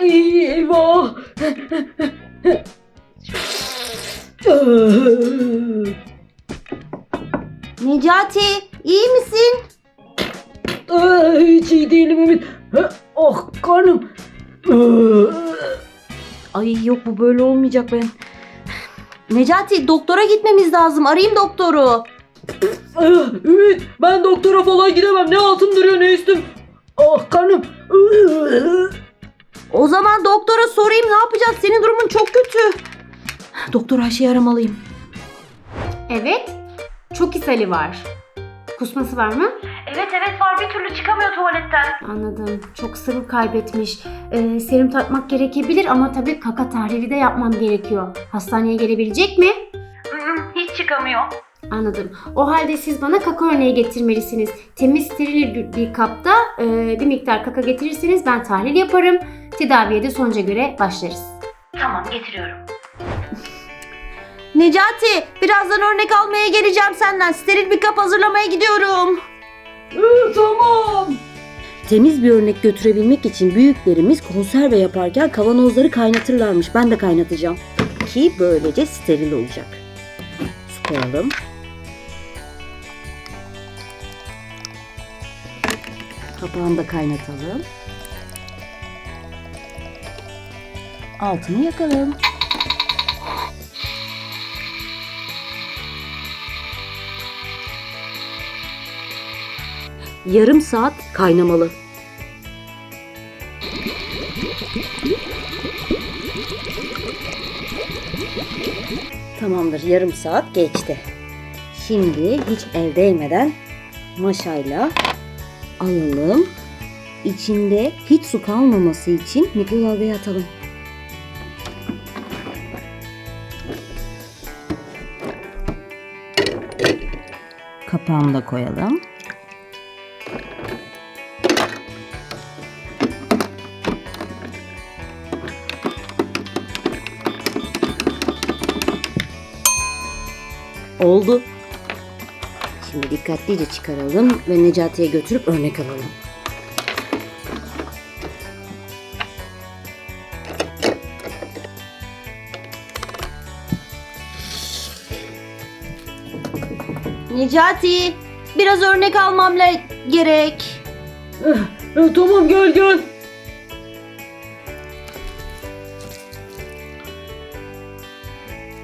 Eyvah. Necati iyi misin? Ay, Hiç iyi değilim Ümit. Oh karnım. Ay yok bu böyle olmayacak ben. Necati doktora gitmemiz lazım. Arayayım doktoru. Ah, Ümit ben doktora falan gidemem. Ne altım duruyor ne üstüm. Ah karnım. O zaman doktora sorayım ne yapacağız? Senin durumun çok kötü. Doktor Ayşe'yi aramalıyım. Evet. Çok ishali var. Kusması var mı? Evet evet var bir türlü çıkamıyor tuvaletten. Anladım. Çok sıvı kaybetmiş. Ee, serum takmak gerekebilir ama tabii kaka tahlili de yapmam gerekiyor. Hastaneye gelebilecek mi? Hiç çıkamıyor. Anladım. O halde siz bana kaka örneği getirmelisiniz. Temiz steril bir, kapta e, bir miktar kaka getirirseniz ben tahlil yaparım. Tedaviye de sonuca göre başlarız. Tamam getiriyorum. Necati birazdan örnek almaya geleceğim senden. Steril bir kap hazırlamaya gidiyorum. Tamam. Temiz bir örnek götürebilmek için büyüklerimiz konserve yaparken kavanozları kaynatırlarmış. Ben de kaynatacağım. Ki böylece steril olacak. Su koyalım. Kapağını da kaynatalım. Altını yakalım. Yarım saat kaynamalı. Tamamdır yarım saat geçti. Şimdi hiç el değmeden maşayla alalım. İçinde hiç su kalmaması için mikrodalgaya atalım. Kapağını da koyalım. Oldu. Şimdi dikkatlice çıkaralım ve Necati'ye götürüp örnek alalım. Necati, biraz örnek almam gerek. Ah, Tamam gel gel.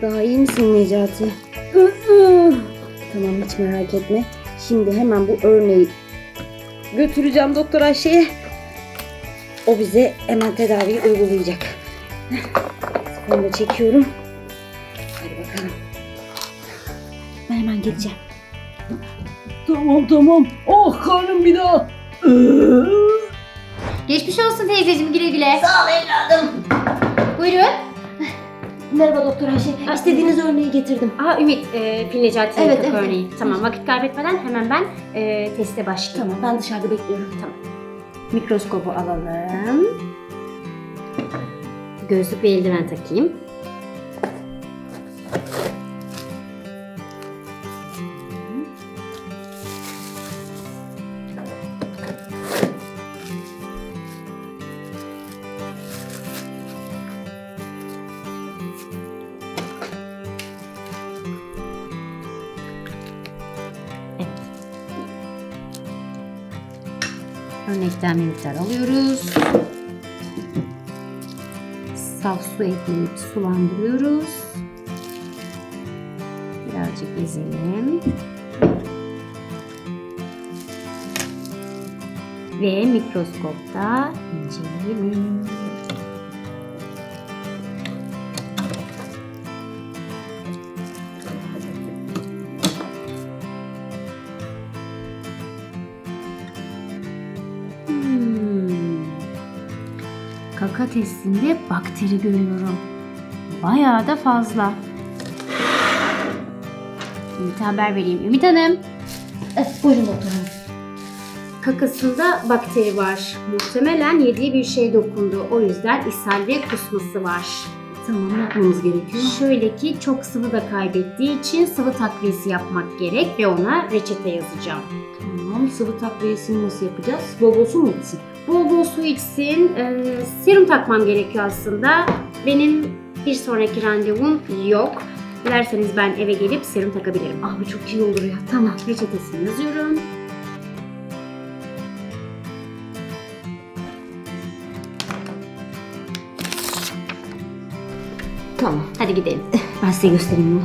Daha iyi misin Necati? Tamam hiç merak etme. Şimdi hemen bu örneği götüreceğim doktor Ayşe'ye. O bize hemen tedaviyi uygulayacak. Onu da çekiyorum. Hadi bakalım. Ben hemen geleceğim. Tamam tamam. Oh karnım bir daha. Geçmiş olsun teyzeciğim güle güle. Sağ ol evladım. Buyurun. Merhaba doktor Ayşe. İstediğiniz örneği getirdim. Aa Ümit, e, Fil Necati'nin Evet, evet. örneği. Tamam vakit kaybetmeden hemen ben e, teste başlayayım. Tamam ben dışarıda bekliyorum. Tamam. Mikroskobu alalım. Gözlük ve eldiven takayım. Örnekten bir miktar alıyoruz. Saf su ekleyip sulandırıyoruz. Birazcık ezelim. Ve mikroskopta inceleyelim. Kaka testinde bakteri görüyorum. Bayağı da fazla. Ümit'e haber vereyim. Ümit Hanım. Evet, buyurun doktor hanım. Kakasında bakteri var. Muhtemelen yediği bir şey dokundu. O yüzden ishal ve kusması var. Tamam yapmamız gerekiyor? Şöyle ki çok sıvı da kaybettiği için sıvı takviyesi yapmak gerek ve ona reçete yazacağım. Tamam sıvı takviyesini nasıl yapacağız? Bol bol su mu içsin? Bol bol su içsin. Ee, serum takmam gerekiyor aslında. Benim bir sonraki randevum yok. Dilerseniz ben eve gelip serum takabilirim. Ah bu çok iyi olur ya. Tamam. Reçetesini yazıyorum. Tamam. Hadi gidelim. Ben size göstereyim yolu.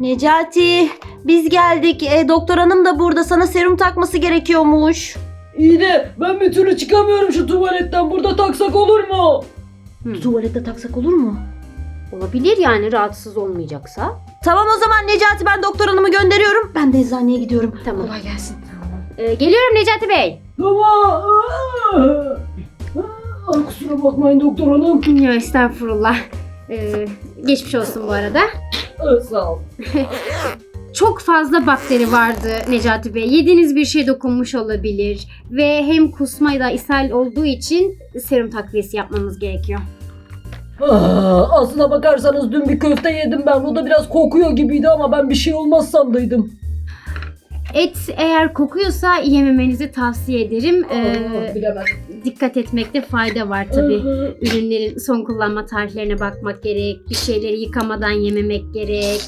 Necati biz geldik. E, doktor hanım da burada. Sana serum takması gerekiyormuş. İyi de ben bir türlü çıkamıyorum şu tuvaletten. Burada taksak olur mu? Tuvalette taksak olur mu? Olabilir yani rahatsız olmayacaksa. Tamam o zaman Necati ben doktor hanımı gönderiyorum. Ben de eczaneye gidiyorum. Tamam. Kolay gelsin. Ee, geliyorum Necati Bey. Tamam. Kusura bakmayın doktor hanım. Ya estağfurullah. Ee, geçmiş olsun bu arada. Aa, Sağ ol. Çok fazla bakteri vardı Necati Bey. Yediğiniz bir şey dokunmuş olabilir. Ve hem kusma da ishal olduğu için serum takviyesi yapmamız gerekiyor. Aa, aslına bakarsanız dün bir köfte yedim ben. O da biraz kokuyor gibiydi ama ben bir şey olmaz sandıydım. Et eğer kokuyorsa yememenizi tavsiye ederim. Ee, dikkat etmekte fayda var tabii. Aa, Ürünlerin son kullanma tarihlerine bakmak gerek. Bir şeyleri yıkamadan yememek gerek.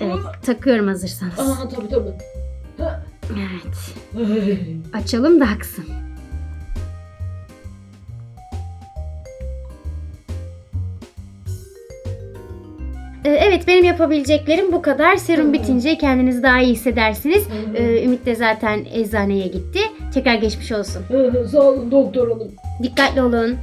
Evet, takıyorum hazırsanız. Aa, tabii tabii. Evet. Açalım da aksın. Evet benim yapabileceklerim bu kadar. Serum bitince kendinizi daha iyi hissedersiniz. Ee, Ümit de zaten eczaneye gitti. Tekrar geçmiş olsun. Sağ olun doktor hanım. Dikkatli olun.